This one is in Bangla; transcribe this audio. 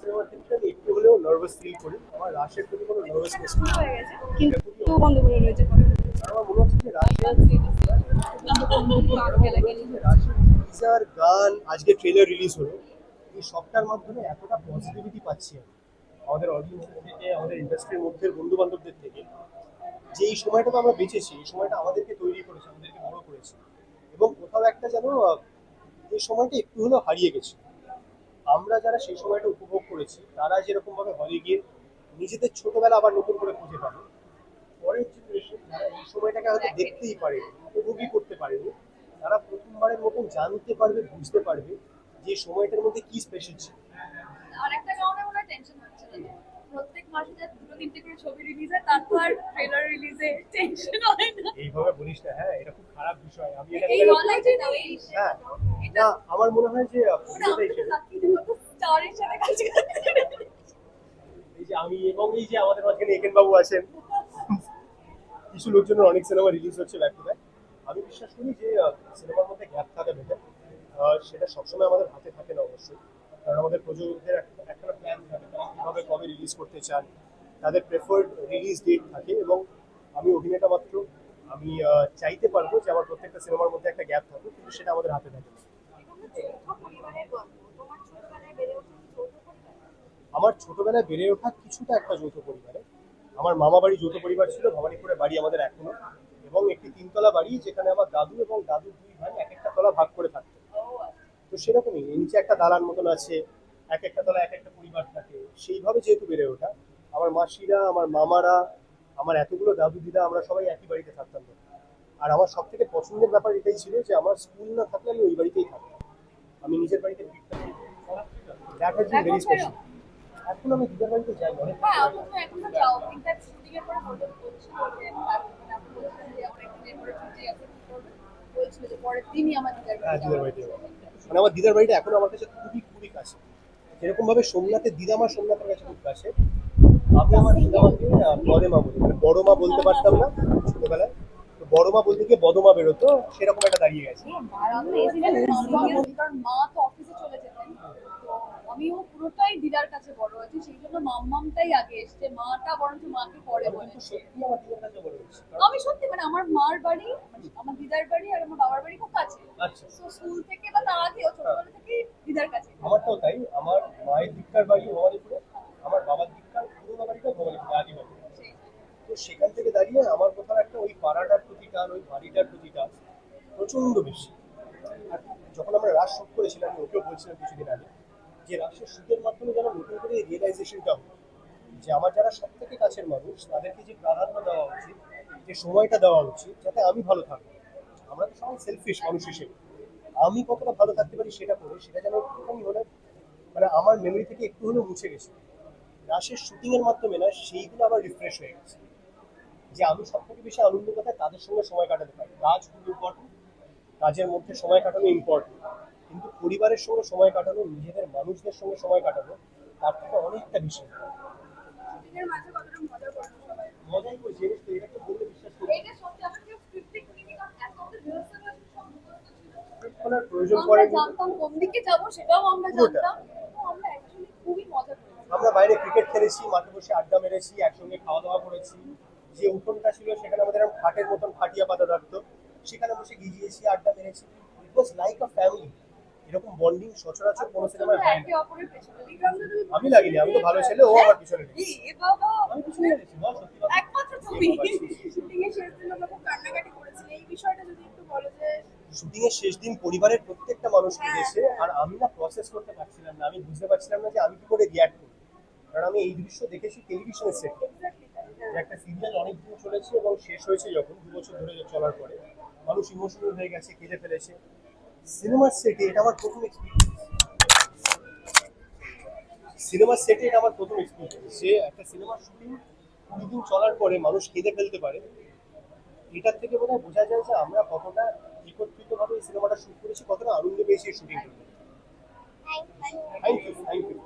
সিনেমার ক্ষেত্রে আমি একটু হলেও নার্ভাস ফিল করি। আমার রাশের প্রতি কোনো নার্ভাসনেস শুরু হয়ে গেছে কিন্তু বন্ধ করে রয়েছে আমার মনে হচ্ছে যে রাশের টিজার গান আজকে ট্রেলার রিলিজ হলো। এই সবটার মাধ্যমে এতটা পজিটিভিটি পাচ্ছি আমি। আমাদের অডিয়েন্স থেকে আমাদের ইন্ডাস্ট্রির মধ্যে বন্ধু বান্ধবদের থেকে। যে এই সময়টা তো আমরা বেঁচেছি এই সময়টা আমাদেরকে তৈরি করেছে আমাদেরকে বড় করেছে। এবং কোথাও একটা যেন এই সময়টা একটু হলেও হারিয়ে গেছে। আমরা যারা সেই সময়টা উপভোগ করেছি তারা যেরকম ভাবে হলে গিয়ে নিজেদের ছোটবেলা আবার নতুন করে খুঁজে পাবে। পরের জেনারেশন যারা এই সময়টাকে হয়তো দেখতেই পারে উপভোগই করতে পারেনি তারা প্রথমবারের মতন জানতে পারবে বুঝতে পারবে যে সময়টার মধ্যে কি স্পেশাল ছিল। আর একটা কারণে মনে টেনশন হচ্ছে প্রত্যেক মাসে যে দুটো তিনটে করে ছবি রিলিজ হয় তারপর ট্রেলার রিলিজে টেনশন হয় না। এইভাবে বলিস না হ্যাঁ এটা খুব খারাপ বিষয়। আমি এটা এই বলাই না হ্যাঁ না আমার মনে হয় যে সাথে কাজ এই যে আমি এবং এই যে আমাদের মাঝখানে একেন বাবু আছেন কিছু লোকজনের অনেক সিনেমা রিলিজ হচ্ছে ব্যাক টু ব্যাক আমি বিশ্বাস করি যে সিনেমার মধ্যে গ্যাপ থাকা বেটার সেটা সবসময় আমাদের হাতে থাকে না অবশ্যই। কারণ আমাদের প্রযোজকদের একটা একটা প্ল্যান থাকে তারা কীভাবে কবে রিলিজ করতে চান তাদের প্রেফার্ড রিলিজ ডেট থাকে এবং আমি অভিনেতা মাত্র আমি চাইতে পারব যে আমার প্রত্যেকটা সিনেমার মধ্যে একটা গ্যাপ থাকুক কিন্তু সেটা আমাদের হাতে থাকে না। আমার ছোটবেলায় বেড়ে ওঠা কিছুটা একটা যৌথ পরিবারে। আমার মামা বাড়ি যৌথ পরিবার ছিল ভবানীপুরে বাড়ি আমাদের এখনও। এবং একটি তিনতলা বাড়ি যেখানে আমার দাদু এবং দাদু দুই ভাই এক একটা তলা ভাগ করে থাকতো। তো সেরকমই নিচে একটা দালান মতন আছে, এক একটা তলা এক একটা পরিবার থাকে। সেইভাবে যেহেতু বেড়ে ওঠা, আমার মাসিরা, আমার মামারা, আমার এতগুলো দাদু দিদা, আমরা সবাই একই বাড়িতে থাকতাম। আর আমার সব থেকে পছন্দের ব্যাপার এটাই ছিল যে আমার স্কুল না থাকলে আমি ওই বাড়িতেই থাকতাম। আমি নিজের বাড়িতে ফিরতাম। দ্যাট হ্যাজ ভেরি স্পেশাল এখন আমি দিদার বাড়িতে যাই অনেক হ্যাঁ অথচ এখন যাও। ইনফ্যাক্ট শুটিং এর পরে বলতে বলছিল যে আপনি বলছেন যে অনেক পরে ছুটি আছে কি করবেন বলছিল যে পরের দিনই আমার দিদার হ্যাঁ বাড়িতে মানে আমার দিদার বাড়িটা এখন আমার কাছে খুবই খুবই কাছে। যেরকম ভাবে সোমনাথের দিদা আমার সোমনাথের কাছে খুব কাছে। আমি আমার দিদামাকে আহ, বড়ে মা বলি। মানে বড় মা বলতে পারতাম না ছোটবেলায়। তো বড় মা বলতে গিয়ে বদমা বেরোতো সেরকম একটা দাঁড়িয়ে গেছে। কারণ মা তো আমিও পুরোটাই দিদার কাছে বড় আছি সেই জন্য মাম্মামটাই আগে এসছে মাটা বরঞ্চ মাকে পরে বলেছে। আমার আমি সত্যি মানে আমার মার বাড়ি মানে আমার দিদার বাড়ি আর আমার বাবার বাড়ি খুব কাছে। আচ্ছা। তো স্কুল থেকে বা তার আগেও ছোটবেলা থেকেই দিদার কাছে। আমারটাও তাই আমার মায়ের দিককার বাড়ি ভবানীপুরে আমার বাবার দিককার পুরোনো বাড়িটা ভবানীপুরে আদি সেই। তো সেখান থেকে দাঁড়িয়ে আমার কোথাও একটা ওই পাড়াটার প্রতি টান ওই বাড়িটার প্রতি টান প্রচণ্ড বেশি। আর যখন আমরা রাজ শুট করেছিলাম আমি ওকেও বলছিলাম কিছুদিন আগে যে রাসের শুটের মাধ্যমে যেন নতুন করে রিয়েলাইজেশনটা হলো যে আমার যারা সব থেকে কাছের মানুষ, তাদেরকে যে প্রাধান্য দেওয়া উচিত, যে সময়টা দেওয়া উচিত, যাতে আমি ভালো থাকব আমরা তো সবাই সেলফিশ মানুষ হিসেবে। আমি কতটা ভালো থাকতে পারি সেটা করে, সেটা যেন একটুখানি হলে মানে আমার মেমরি থেকে একটু হলেও মুছে গেছে। রাশের শুটিং এর মাধ্যমে না, সেইগুলো আবার রিফ্রেশ হয়ে গেছে। যে আমি সব থেকে বেশি আনন্দ কথা তাদের সঙ্গে সময় কাটাতে পারি। কাজ খুব ইম্পর্টেন্ট কাজের মধ্যে সময় কাটানো ইম্পর্টেন্ট কিন্তু পরিবারের সঙ্গে সময় কাটানো নিজেদের মানুষদের সঙ্গে সময় কাটানো তার থেকে অনেকটা বেশি মজাই করছি এটা তো বললে বিশ্বাস করি আমার প্রয়োজন আমরা পড়ে জানতাম কোন দিকে যাব সেটাও আমরা জানতাম আমরা অ্যাকচুয়ালি খুবই মজা আমরা বাইরে ক্রিকেট খেলেছি মাঠে বসে আড্ডা মেরেছি একসঙ্গে খাওয়া দাওয়া করেছি। যে উঠোনটা ছিল সেখানে আমাদের খাটের মতন খাটিয়া পাতা রাখতো সেখানে বসে গিজিয়েছি আড্ডা মেরেছি। It was like a family এরকম বন্ডিং সচরাচর কোনো সিনেমায় হয় না। আমি লাগিনি আমি তো ভালো ছেলে ও আমার পিছনে। এ বাবা। আমি পিছনে লেগেছি বল সত্যি কথা। একমাত্র তুমি। শুটিং এর শেষ। দিন আমরা খুব কান্নাকাটি এই বিষয়টা যদি একটু বলো যে শুটিং এর শেষ দিন পরিবারের প্রত্যেকটা মানুষ কেঁদেছে আর আমি না প্রসেস করতে পারছিলাম না। আমি বুঝতে পারছিলাম না যে আমি কি করে রিয়াক্ট করব। কারণ আমি এই দৃশ্য দেখেছি টেলিভিশনের সেটে একটা সিরিয়াল অনেক দিন চলেছে এবং শেষ হয়েছে যখন দু বছর ধরে চলার পরে। মানুষ ইমোশনাল হয়ে গেছে কেঁদে ফেলেছে। সিনেমার সেটে, এটা আমার প্রথম সিনেমা সেটে, এটা আমার প্রথম এক্সপিরিয়েন্স সে একটা সিনেমা শুটিং কুড়ি দিন চলার পরে মানুষ কেঁদে ফেলতে পারে। এটার থেকে বোধ হয় বোঝা যায় যে আমরা কতটা একত্রিতভাবে এই সিনেমাটা শুট করেছি, কতটা আনন্দ পেয়েছি এই shooting thank you thank you